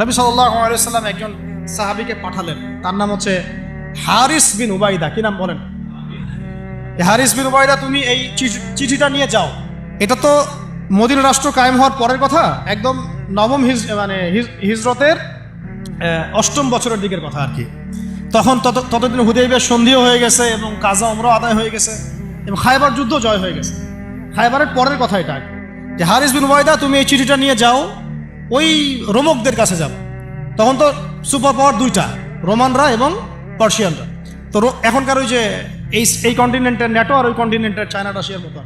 নবী সাল্লাম একজন সাহাবিকে পাঠালেন। তার নাম হচ্ছে হারিস বিন উবাইদা। কি নাম বলেন? হারিস বিন উবাইদা, তুমি এই চিঠি- চিঠিটা নিয়ে যাও। এটা তো মদিনা রাষ্ট্র কায়েম হওয়ার পরের কথা, একদম নবম হিজ মানে হিজরতের অষ্টম বছরের দিকের কথা আর কি। তখন তত ততদিন হুদেবের সন্ধিও হয়ে গেছে এবং কাজা অমর আদায় হয়ে গেছে এবং খাইবার যুদ্ধ জয় হয়ে গেছে। খাইবারের পরের কথা এটা। যে হারিস বিন ওয়াইদা তুমি এই চিঠিটা নিয়ে যাও। ওই রোমকদের কাছে যাব। তখন তো সুপার পাওয়ার দুইটা, রোমানরা এবং পার্সিয়ানরা। তো এখনকার ওই যে এই এই কন্টিনেন্টের ন্যাটো আর ওই কন্টিনেন্টের চায়না রাশিয়ার মতো।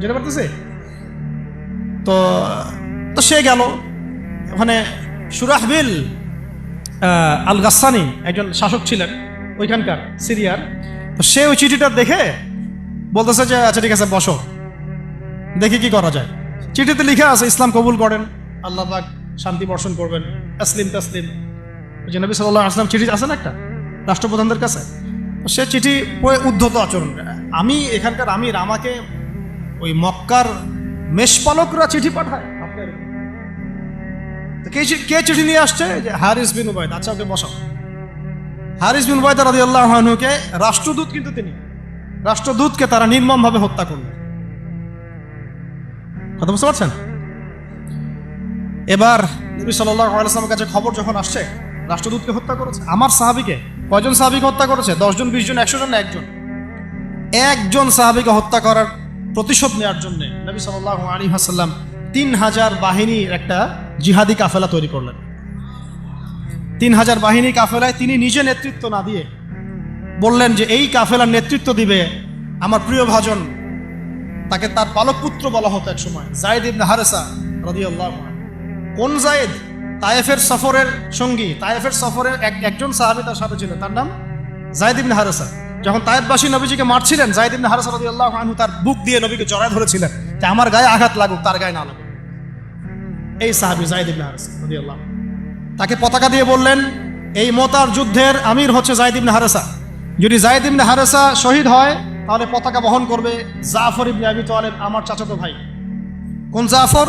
যেতে পারতেছে তো তো সে গেল। ওখানে সুরাহবিল আল গাসানি একজন শাসক ছিলেন, ওইখানকার সিরিয়ার। তো সে ওই চিঠিটা দেখে বলতেছে যে আচ্ছা ঠিক আছে, বসো। দেখি কি করা যায়। চিঠিতে লিখে আছে, ইসলাম কবুল করেন। আল্লাহ পাক শান্তি বর্ষণ করবেন। তাসলিম ওই যে নবী সাল্লাহ আসলাম চিঠি আছে না একটা? রাষ্ট্রপ্রধানদের কাছে? সে চিঠি পড়ে উদ্ধত আচরণ আমি এখানকার আমির আমাকে ওই মক্কার মেষপালকরা চিঠি পাঠায়। কে চিঠি নিয়ে আসছে? যে হারিস বিন উবায়দ। আচ্ছা ওকে বসাও। হারিস বিন উবায়দ রাজি রাষ্ট্রদূত কিন্তু তিনি। রাষ্ট্রদূতকে তারা নির্মমভাবে হত্যা করলেন কথা বুঝতে পারছেন? এবার নবী সাল্লাহ কাছে খবর যখন আসছে, রাষ্ট্রদূতকে হত্যা করেছে। আমার সাহাবিকে, কয়জন সাহাবিকে হত্যা করেছে? দশজন বিশ জন একশো জন একজন? একজন সাহাবিকে হত্যা করার প্রতিশোধ নেওয়ার জন্য নবী সাল্লাহ আলী হাসাল্লাম তিন হাজার বাহিনীর একটা জিহাদি কাফেলা তৈরি করলেন। তিন হাজার বাহিনী কাফেলায় তিনি নিজে নেতৃত্ব না দিয়ে বললেন যে, এই কাফেলার নেতৃত্ব দিবে আমার প্রিয় ভাজন। তাকে তার পালক পুত্র বলা হতো এক সময় জায়দ ইবনে হারেসা রাদিয়াল্লাহু আনহু। কোন জায়েদ তায়েফের সফরের সঙ্গী, তায়েফের সফরের এক, একজন সাহাবি তার সাথে ছিলেন তার নাম জায়দ ইবনে হারেসা। যখন তায়েফবাসী নবীজিকে মারছিলেন, জায়দ ইবনে হারেসা রাদিয়াল্লাহু আনহু তার বুক দিয়ে নবীকে জড়ায় ধরেছিলেন যে আমার গায়ে আঘাত লাগুক, তার গায়ে না লাগুক। এই সাহাবি জায়দ ইবনে হারেসা আনহু। তাকে পতাকা দিয়ে বললেন, এই মোতার যুদ্ধের আমির হচ্ছে জায়দ ইবনে হারেসা। যদি জায়দ ইবনে হারেসা শহীদ হয়, তাহলে পতাকা বহন করবে জাফর ইবনে আবি তালেব, আমার চাচাতো ভাই। কোন জাফর?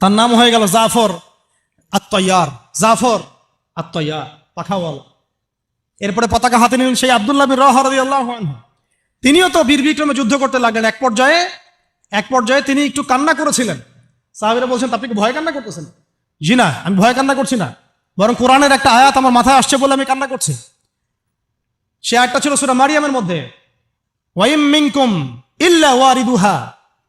তার নাম হয়ে গেল জাফর আত্ময়ার জাফর আত্ময়ার পাখাওয়ালা এরপরে পতাকা হাতে নিলেন সেই আবদুল্লাহ বিন তিনিও তো বীর বিক্রমে যুদ্ধ করতে লাগলেন এক পর্যায়ে। এক পর্যায়ে তিনি একটু কান্না করেছিলেন। সাহাবিরা বলছেন আপনি কি ভয় কান্না করতেছেন? জি না, আমি ভয় কান্না করছি না। বরং কোরআনের একটা আয়াত আমার মাথায় আসছে বলে আমি কান্না করছি। সে আয়াতটা ছিল সুরা মারিয়ামের মধ্যে। ওয়াইম মিনকুম ইল্লা ওয়ারিদুহা।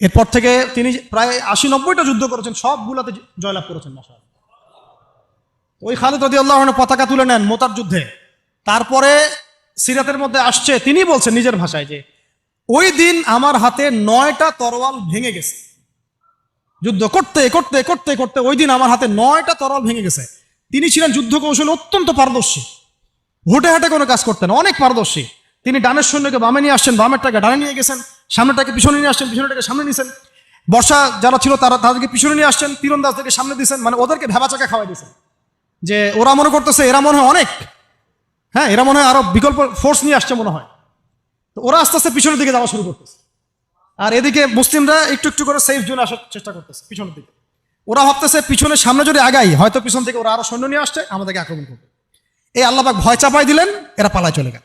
এরপর থেকে তিনি প্রায় আশি নব্বইটা যুদ্ধ করেছেন, সবগুলাতে জয়লাভ করেছেন মাসা ওই খালিদ রদি আল্লাহ পতাকা তুলে নেন মোতার যুদ্ধে। তারপরে সিরাতের মধ্যে আসছে, তিনি বলছেন নিজের ভাষায় যে, ওই দিন আমার হাতে নয়টা তরোয়াল ভেঙে গেছে। যুদ্ধ করতে করতে করতে করতে ওই দিন আমার হাতে নয়টা তরোয়াল ভেঙে গেছে। তিনি ছিলেন যুদ্ধ কৌশলে অত্যন্ত পারদর্শী। হুটে হাটে কোনো কাজ করতেন অনেক পারদর্শী। তিনি ডানের সৈন্যকে বামে নিয়ে আসছেন, বামেরটাকে ডানে নিয়ে গেছেন সামনেটাকে পিছনে নিয়ে আসছেন পিছনেটাকে সামনে নিয়েছেন বর্ষা যারা ছিল তারা তাদেরকে পিছনে নিয়ে আসছেন তীরন্দাজদেরকে সামনে দিয়েছেন মানে ওদেরকে ভেবা চাকা খাওয়াই দিয়েছেন যে ওরা মনে করতেছে, এরা মনে হয় অনেক। হ্যাঁ এরা মনে হয় আরও বিকল্প ফোর্স নিয়ে আসছে মনে হয়। তো ওরা আস্তে আস্তে পিছনের দিকে যাওয়া শুরু করতেছে। আর এদিকে মুসলিমরা একটু একটু করে সেফ জোনে আসার চেষ্টা করতেছে, পিছনের দিকে। ওরা ভাবতেছে পিছনের সামনে যদি আগাই, হয়তো পিছন থেকে ওরা আরও সৈন্য নিয়ে আসছে, আমাদেরকে আক্রমণ করবে। এই আল্লাহবাক ভয় চাপাই দিলেন, এরা পালায় চলে গেল।